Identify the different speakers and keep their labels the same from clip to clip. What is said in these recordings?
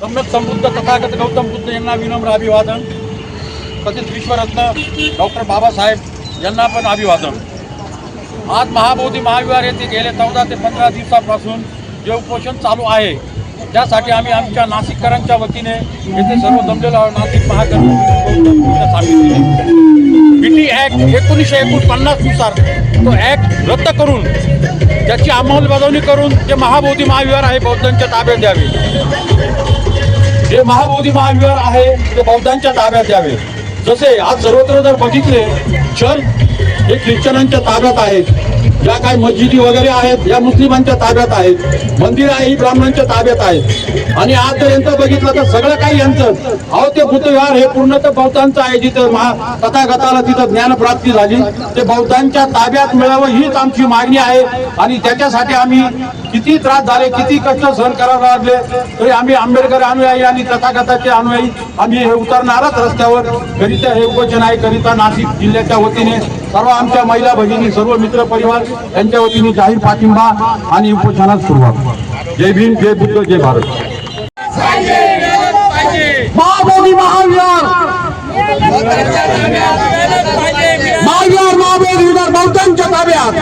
Speaker 1: सम्यक समृद्ध तथागत गौतम बुद्ध यांना विनम्र अभिवादन. तसेच विश्वरत्न डॉक्टर बाबासाहेब यांना पण अभिवादन. आज महाबोधी महाविहार येथे गेले चौदा ते पंधरा दिवसापासून जे उपोषण चालू आहे त्यासाठी आम्ही आमच्या नाशिककरांच्या वतीने येथे सर्व जमलेलो आहोत. नाशिक महागणपती बीटी ॲक्ट एकोणीसशे एकोणपन्नासनुसार तो ॲक्ट रद्द करून त्याची अंमलबजावणी करून जे महाबोधी महाविहार आहे बौद्धांच्या ताब्यात द्यावे. जे महाबोधी महाविहार आहे ते बौद्धांच्या ताब्यात द्यावे. जसे आज सर्वत्र जर बघितले चर्च हे ख्रिश्चनांच्या ताब्यात आहेत ज्या काही मस्जिदी वगैरे आहेत या मुस्लिमांच्या ताब्यात आहेत. मंदिर आहे ही ब्राह्मणांच्या ताब्यात आहेत. आणि आज जर यंत्र बघितलं तर सगळं काही यांचं. अहो ते बुद्धविहार हे पूर्ण तर बौद्धांचं आहे जिथं महा तथागताला तिथं ज्ञानप्राप्ती झाली. ते बौद्धांच्या ताब्यात मिळावं हीच आमची मागणी आहे. आणि त्याच्यासाठी आम्ही किती त्रास झाले किती कष्ट सहन करावे लागले तरी आम्ही आंबेडकर अनुयायी आणि तथागताचे अनुयायी आम्ही हे उतरणारच रस्त्यावर. करिता हे उपोषण आहे करिता नाशिक जिल्ह्याच्या वतीने सर्व आमच्या महिला भगिनी सर्व मित्र परिवार यांच्या वतीने जाहीर पाठिंबा आणि उपोषणास सुरुवात. जय भीम जय बुद्ध जय भारत.
Speaker 2: महाबोधी महाविहार. महाविहार महाबोधी विहार बौद्धांच्या ताब्यात.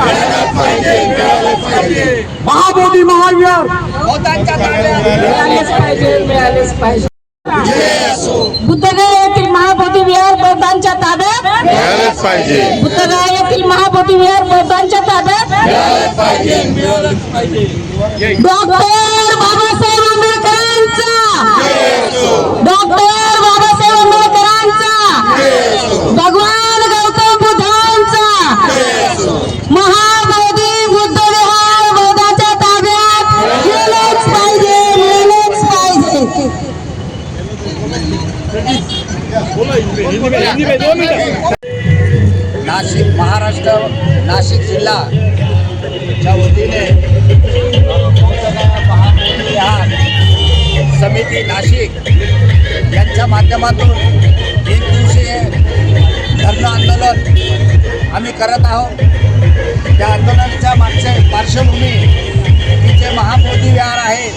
Speaker 2: महाबोधी महाविहार.
Speaker 3: मिळालेच पाहिजे मिळालेच पाहिजे. बुद्धगया येथील महाबोधी विहार बौद्धांच्या ताब्यात?
Speaker 4: पाहिजे.
Speaker 3: येथील महाबोधी विहार बौद्धांच्या ताब्यात? डॉक्टर बाबासाहेब आंबेडकरांचा. डॉक्टर
Speaker 5: नाशिक महाराष्ट्र नाशिक जिल्हा च्या वतीने समिती नाशिक यांच्या माध्यमातून एक दिवसीय धरण आंदोलन आम्ही करत आहोत. त्या आंदोलनाच्या मागचे पार्श्वभूमी की जे महाबोधी विहार आहे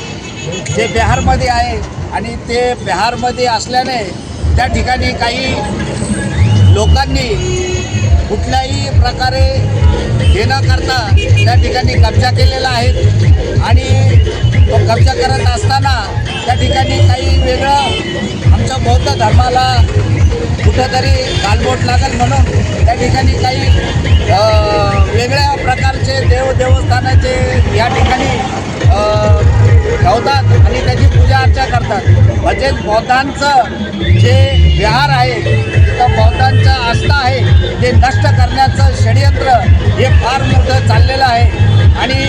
Speaker 5: जे बिहारमध्ये आहे आणि ते बिहारमध्ये असल्याने त्या ठिकाणी काही लोकांनी कुठल्याही प्रकारे हे न करता त्या ठिकाणी कब्जा केलेला आहे. आणि तो कब्जा करत असताना त्या ठिकाणी काही वेगळं आमच्या बौद्ध धर्माला कुठंतरी गालबोट लागेल म्हणून त्या ठिकाणी काही वेगळ्या प्रकारचे देव देवस्थानाचे या ठिकाणी ठेवतात आणि त्याची पूजा अर्चा करतात. म्हणजेच बौद्धांचं जे विहार आहे तिथं बौद्धांचं आस्था आहे ते नष्ट करण्याचं षडयंत्र हे फार मोठं चाललेलं आहे. आणि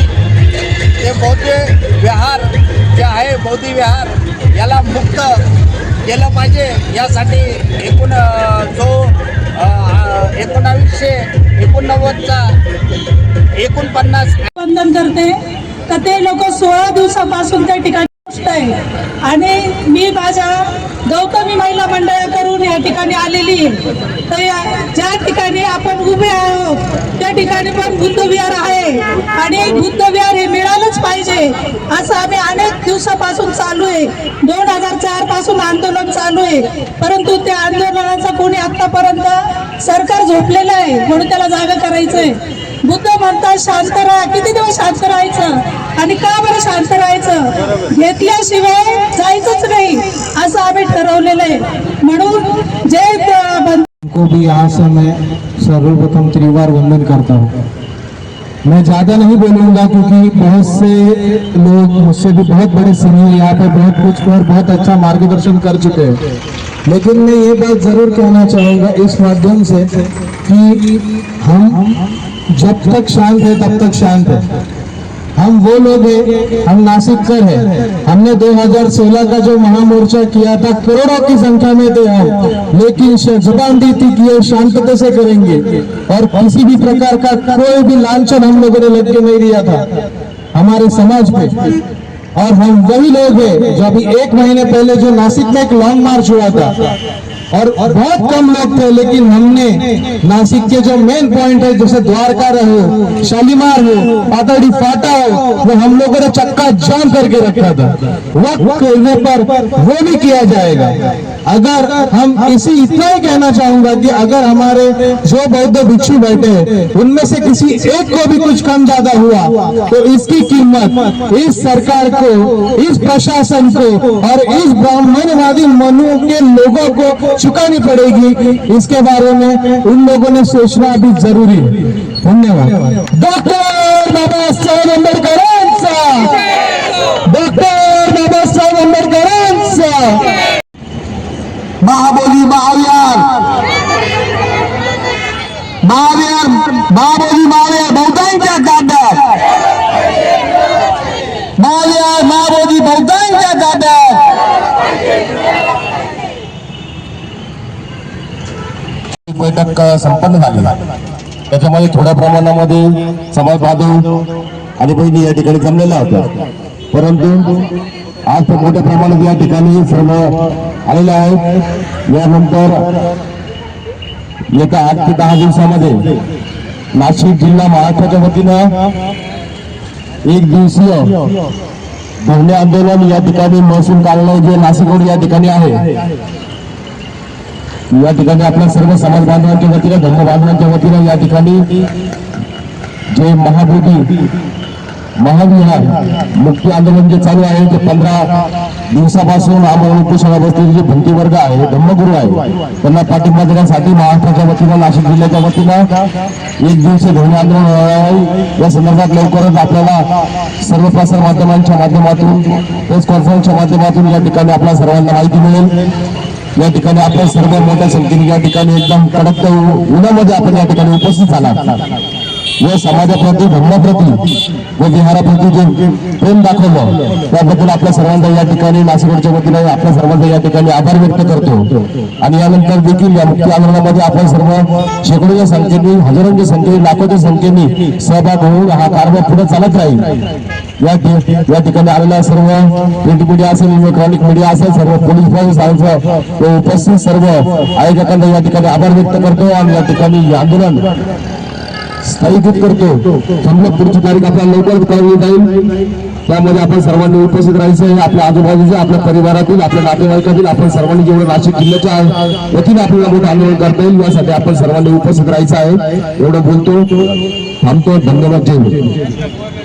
Speaker 5: ते बौद्ध विहार जे आहे बौद्धी विहार याला मुक्त केलं पाहिजे. यासाठी एकूण जो एकोणावीसशे एकोणनव्वदचा एकोणपन्नास
Speaker 6: वंदन करते. तर ते लोक सोळा दिवसापासून त्या ठिकाणी गोष्ट आहे आणि मी माझ्या गौतमी महिला मंडळाकडून या ठिकाणी आलेली आहे. तर या- ज्या ठिकाणी आपण उभे आहोत त्या ठिकाणी पण बुद्धविहार आहे. आणि बुद्धविहार हे मिळालंच पाहिजे असं आम्ही अनेक दिवसापासून चालू आहे. दोन हजार चारपासून आंदोलन चालू आहे. परंतु त्या आंदोलनाचा कोणी आतापर्यंत सरकार झोपलेलं आहे म्हणून त्याला जागा करायचं आहे बुद्ध म्हणतात शांत राहा. किती दिवस शांत राहायचं? आणि का बरं शांत राहायचं? घेतल्याशिवाय जायचंच नाही असं आम्ही ठरवलेलं आहे. म्हणून जे
Speaker 7: को भी यहाँ से मैं सर्वप्रथम त्रिवार वंदन करता हूँ। मैं ज़्यादा नहीं बोलूँगा क्योंकि बहुत से लोग मुझसे भी बहुत बड़े सीनियर यहाँ पे बहुत कुछ और बहुत अच्छा मार्गदर्शन कर चुके हैं। लेकिन मैं ये बात ज़रूर कहना चाहूँगा इस माध्यम से कि हम जब तक शांत है, तब तक शांत है। हम वो लोग हैं, हम नासिक नासिककर हैं। हमने 2016 का जो महामोर्चा किया था, करोड़ों की संख्या में थे हम। लेकिन श- ज़ुबान दी थी कि ये शांतता से करेंगे। और किसी भी प्रकार का कोई भी लांछन हम लोगों ने लग के नहीं दिया था, हमारे समाज पे। और हम वही लोग हैं, जो अभी एक महीने पहले जो नासिक में एक लॉन्ग मार्च हुआ था। और बहुत कम लोग थे, लेकिन हमने नासिक के जो मेन पॉइंट है, जैसे द्वारका हो शालीमार हो, पातड़ी फाटा हो, वो हम लोगों ने चक्का जाम करके रखा था। वक्त खोलने पर वो भी किया जाएगा। अगर हम इसी इतना ही कहना चाहूँगा कि अगर हमारे जो बौद्ध भिक्षु बैठे हैं, उनमें से किसी एक को भी कुछ कम ज़्यादा हुआ तो इसकी कीमत इस सरकार को, इस प्रशासन को और इस ब्राह्मणवादी मनु के लोगों को चुकानी पड़ेगी। इसके बारे में उन लोगों ने सोचना अभी जरूरी है। धन्यवाद। डॉक्टर बाबा साहेब आंबेडकरांचा डॉक्टर बाबा साहेब आंबेडकरांचा
Speaker 2: महाबोली महाविहार। महाविहार महाबोधी महाविहार बहुतांच्या ताब्यात महावीर महाबोधी बहुतांच्या ताब्यात
Speaker 4: एक बैठक संपन्न झाली. त्याच्यामध्ये थोड्या प्रमाणामध्ये समाज बांधव आणि बहिणी या ठिकाणी जमलेल्या होत्या. परंतु आज तर मोठ्या प्रमाणात या ठिकाणी सर्व आलेले आहेत. यानंतर येत्या आठ ते दहा दिवसामध्ये नाशिक जिल्हा महाराष्ट्राच्या वतीनं एक दिवसीय धरणे आंदोलन या ठिकाणी महसूल कार्यालय जे नाशिकवर या ठिकाणी आहे या ठिकाणी आपल्या सर्व समाज बांधवांच्या वतीनं धर्म बांधवांच्या वतीनं या ठिकाणी जे महाभूती महाविहार मुक्ती आंदोलन जे चालू आहे ते पंधरा दिवसापासून आम्हाला उपोषणा बसलेले जे भंती वर्ग आहे धम्मगुरू आहे त्यांना पाठिंबा देण्यासाठी महाराष्ट्राच्या वतीनं नाशिक जिल्ह्याच्या वतीनं एक दिवशी धरणे आंदोलन होणार आहे. या संदर्भात लवकरच आपल्याला सर्व प्रसार माध्यमांच्या माध्यमातून प्रेस कॉन्फरन्सच्या माध्यमातून या ठिकाणी आपल्या सर्वांना माहिती मिळेल. या ठिकाणी आपण सर्व मोठ्या संख्येने या ठिकाणी एकदम कडक उन्हामध्ये आपण या ठिकाणी उपस्थित झाला. व समाजाप्रती धर्माप्रती व विहाराप्रती जे प्रेम दाखवलं त्याबद्दल आपल्या सर्वांचा या ठिकाणी नाशिकच्या वतीने आपल्या सर्वांचा या ठिकाणी आभार व्यक्त करतो. आणि यानंतर देखील या मुक्ती आंदोलनामध्ये आपण सर्व शेकडोच्या संख्येने हजारोंच्या संख्येने लाखोच्या संख्येने सहभाग होऊन हा कारभार पुढे चालत राहील. या या ठिकाणी आलेल्या सर्व प्रिंट मीडिया असेल इलेक्ट्रॉनिक मीडिया असेल सर्व पोलीस प्रशासन उपस्थित सर्व आयोजकांना या ठिकाणी आभार व्यक्त करतो. आणि या ठिकाणी आंदोलन स्थगित करतो. समजा पुढची तारीख आपल्याला लवकर कळवली जाईल. त्यामध्ये आपण सर्वांनी उपस्थित राहायचं आहे. आपल्या आजूबाजूच्या आपल्या परिवारातील आपल्या नातेवाईकातील आपण सर्वांनी जेवढं नाशिक जिल्ह्याच्या वतीने आपल्याला मोठं आंदोलन करता येईल यासाठी आपण सर्वांनी उपस्थित राहायचं आहे. एवढं बोलतो. थांबतो. धन्यवाद. जय